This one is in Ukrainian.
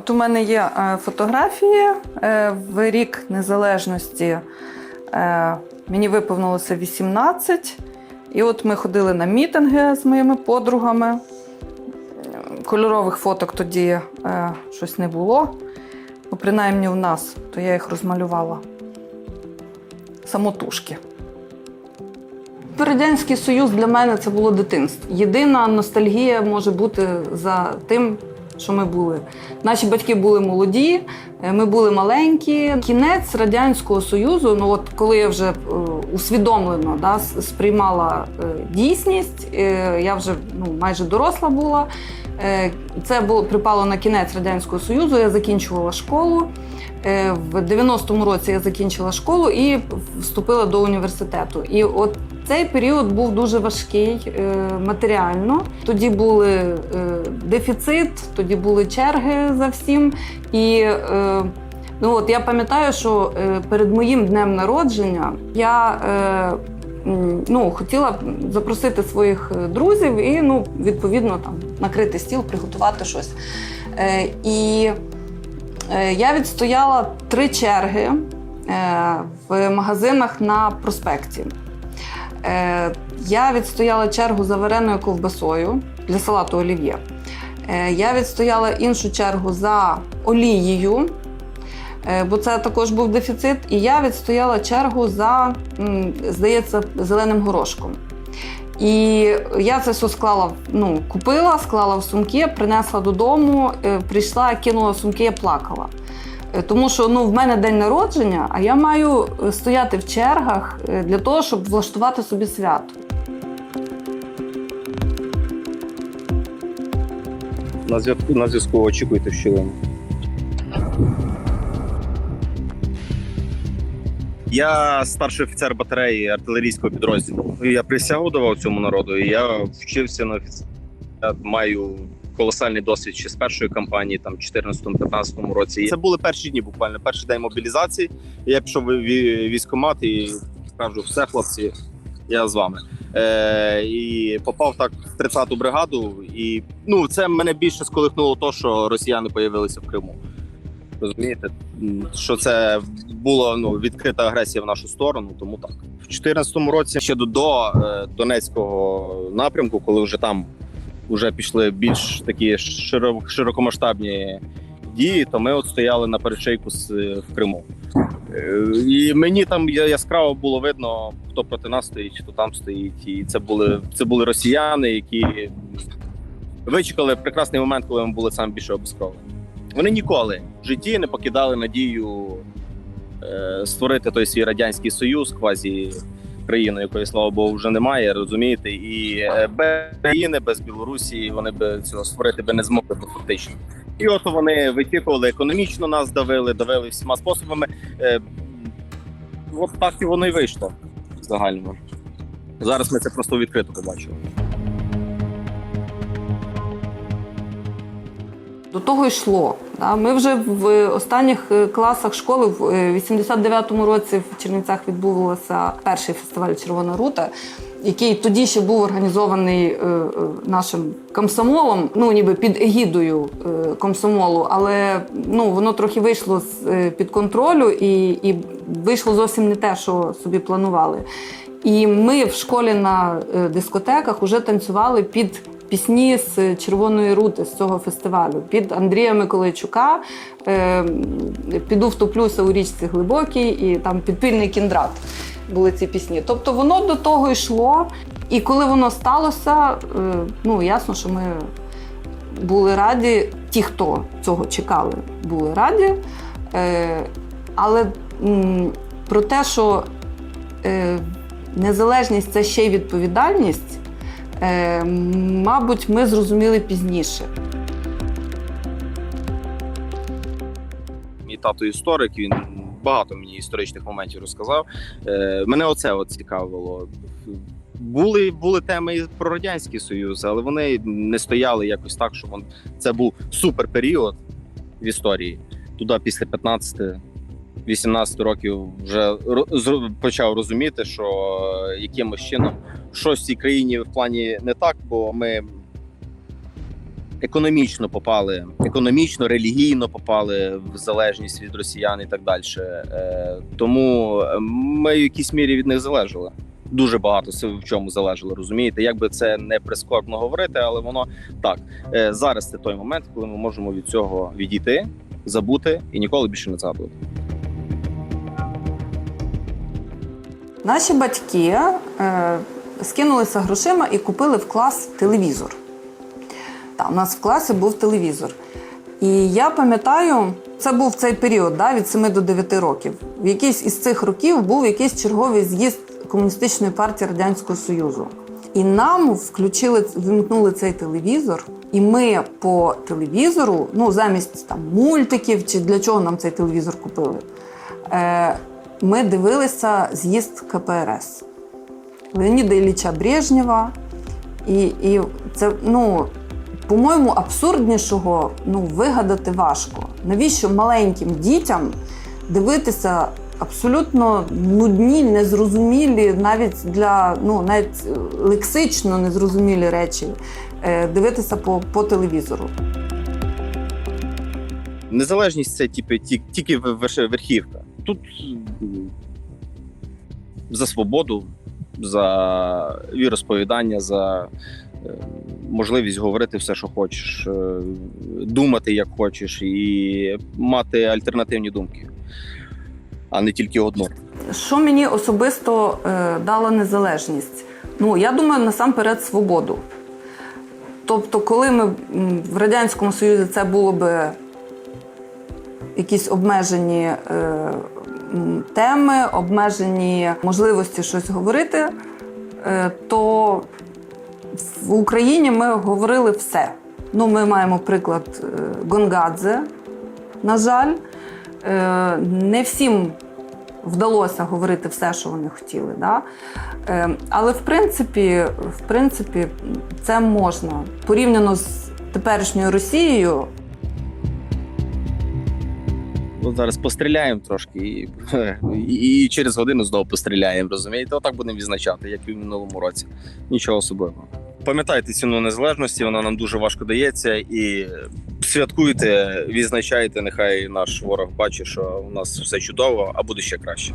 От у мене є е, фотографії е, в рік незалежності. Е, мені виповнилося 18. І от ми ходили на мітинги з моїми подругами. Кольорових фоток тоді щось не було. Ну, принаймні в нас, то я їх розмалювала. Самотужки. Радянський Союз для мене це було дитинство. Єдина ностальгія може бути за тим, що ми були. Наші батьки були молоді, е, ми були маленькі. Кінець Радянського Союзу, ну от коли я вже е, усвідомлено да, сприймала е, дійсність, я вже ну, майже доросла була. Це було припало на кінець Радянського Союзу. Я закінчувала школу. В 90-му році я закінчила школу і вступила до університету. І от цей період був дуже важкий е, матеріально. Тоді були е, дефіцит, тоді були черги за всім. І е, ну от я пам'ятаю, що перед моїм днем народження я ну, хотіла запросити своїх друзів і ну, відповідно там накрити стіл, приготувати щось. І Я відстояла три черги в магазинах на проспекті. Е, Я відстояла чергу за вареною ковбасою для салату олів'є. Е, Я відстояла іншу чергу за олією, е, бо це також був дефіцит. І я відстояла чергу за, м, здається, зеленим горошком. І я це все склала, ну, купила, склала в сумки, принесла додому, е, прийшла, кинула сумки, я плакала. Е, Тому що ну, в мене день народження, а я маю е, стояти в чергах е, для того, щоб влаштувати собі свято. На зв'язку на зв'язку очікуйте щілину. Я старший офіцер батареї артилерійського підрозділу. Я присягу давав цьому народу. і Я вчився на офіцер. Я маю колосальний досвід ще з першої кампанії, там 14-15 році. Це були перші дні, буквально перший день мобілізації. Я пішов в ві- військкомат і кажу, все, хлопці, я з вами. Е, і попав так в 30-ту бригаду. І ну це мене більше сколихнуло то, що росіяни появилися в Криму. Розумієте, що це була ну відкрита агресія в нашу сторону, тому так. В 2014 році ще до, до е, Донецького напрямку, коли вже там вже пішли більш такі широ- широкомасштабні дії, то ми от стояли на перешейку з, в Криму. Е, І мені там яскраво було видно, хто проти нас стоїть, хто там стоїть. І це були це були росіяни, які вичекали прекрасний момент, коли ми були саме більше обескровлені. Вони ніколи в житті не покидали надію е, створити той свій радянський союз, квазі країну, якої слава Богу вже немає, розумієте, і е, без країни, без Білорусі вони б цього створити би не змогли фактично. І от вони вичікували економічно нас давили, давили всіма способами. Е, от так і воно і вийшло в загальному. Зараз ми це просто відкрито побачили. До того йшло. Ми вже в останніх е, класах школи в е, 89-му році в Чернівцях відбувався перший фестиваль Червона рута, який тоді ще був організований е, е, нашим комсомолом, ну ніби під егідою е, комсомолу, але ну воно трохи вийшло з е, під контролю і, і вийшло зовсім не те, що собі планували. І ми в школі на е, дискотеках вже танцювали під пісні з Червоної рути з цього фестивалю, під Андрія Миколайчука. Е, Піду втоплюся у річці глибокій і там підпільний кіндрат. Були ці пісні. Тобто воно до того йшло. І коли воно сталося, е, ну ясно, що ми були раді, ті, хто цього чекали, були раді. Е, але про те, що незалежність це ще й відповідальність, мабуть, ми зрозуміли пізніше. Мій тато історик, він багато мені історичних моментів розказав. Е, мене оце от цікавило. Були, були теми і про Радянський Союз, але вони не стояли якось так, що вон, це був супер період в історії. Туди після 15-18 років вже почав розуміти, що е, якимось чином щось в цій країні в плані не так, бо ми економічно попали, економічно, релігійно попали в залежність від росіян і так далі. Е, тому ми в якійсь мірі від них залежали. Дуже багато в чому залежало, розумієте? Як би це не прискорбно говорити, але воно так. Е, зараз це той момент, коли ми можемо від цього відійти, забути і ніколи більше не згадувати. Наші батьки е, скинулися грошима і купили в клас телевізор. Та, у нас в класі був телевізор. І я пам'ятаю, це був цей період да, від 7 до 9 років. В якийсь із цих років був якийсь черговий з'їзд Комуністичної партії Радянського Союзу. І нам включили, вимкнули цей телевізор, і ми по телевізору, ну замість там мультиків чи для чого нам цей телевізор купили, е, ми дивилися з'їзд КПРС Леоніда Ілліча Брежнєва. І, і це, ну, по-моєму, абсурднішого ну, вигадати важко. Навіщо маленьким дітям дивитися абсолютно нудні, незрозумілі, навіть для ну, навіть е, лексично незрозумілі речі, е, дивитися по, по телевізору. Незалежність це типу, тільки верхівка. Тут за свободу, за віросповідання, за е, можливість говорити все, що хочеш, е, думати як хочеш, і мати альтернативні думки, а не тільки одну. Що мені особисто е, дала незалежність? Ну, я думаю, насамперед свободу. Тобто, коли ми в Радянському Союзі це було би якісь обмежені теми, обмежені можливості щось говорити, е, то в Україні ми говорили все. Ну, ми маємо приклад е, Гонгадзе, на жаль. Е, Не всім вдалося говорити все, що вони хотіли. Да? Але в принципі, в принципі, це можна. Порівняно з теперішньою Росією, От зараз постріляємо трошки і, і, і через годину знову постріляємо. Розумієте? Отак будемо відзначати, як і в минулому році. Нічого особливого. Пам'ятайте ціну незалежності, вона нам дуже важко дається. І святкуйте, відзначайте. Нехай наш ворог бачить, що у нас все чудово, а буде ще краще.